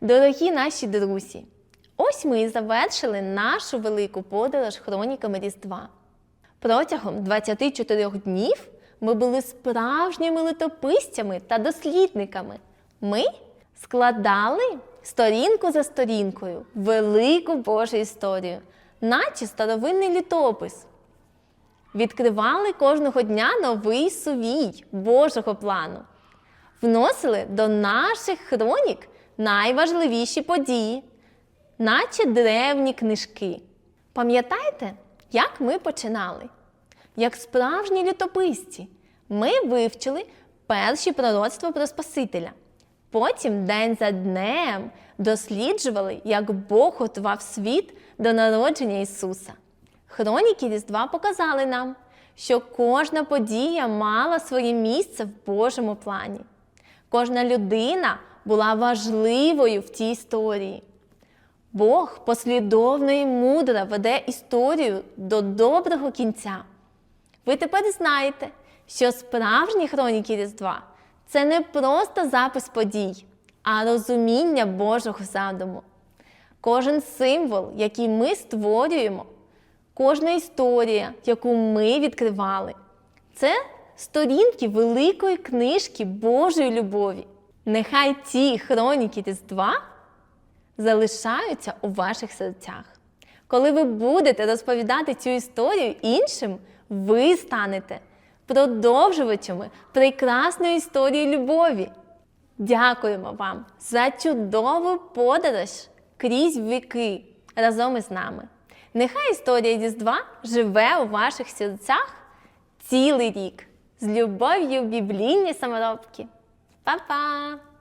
Дорогі наші друзі, ось ми і завершили нашу велику подорож хроніками Різдва. Протягом 24 днів ми були справжніми летописцями та дослідниками. Ми складали сторінку за сторінкою велику Божу історію, наче старовинний літопис. Відкривали кожного дня новий сувій Божого плану, вносили до наших хронік найважливіші події, наче древні книжки. Пам'ятаєте, як ми починали? Як справжні літописці, ми вивчили перші пророцтва про Спасителя. Потім день за днем досліджували, як Бог готував світ до народження Ісуса. Хроніки Різдва показали нам, що кожна подія мала своє місце в Божому плані. Кожна людина була важливою в цій історії. Бог послідовно і мудро веде історію до доброго кінця. Ви тепер знаєте, що справжні хроніки Різдва це не просто запис подій, а розуміння Божого задуму. Кожен символ, який ми створюємо, кожна історія, яку ми відкривали, це сторінки великої книжки Божої любові. Нехай ці хроніки Різдва залишаються у ваших серцях. Коли ви будете розповідати цю історію іншим, ви станете продовжувачами прекрасної історії любові. Дякуємо вам за чудову подорож крізь віки разом із нами. Нехай історія Різдва живе у ваших серцях цілий рік. З любов'ю біблійні саморобки. Bye.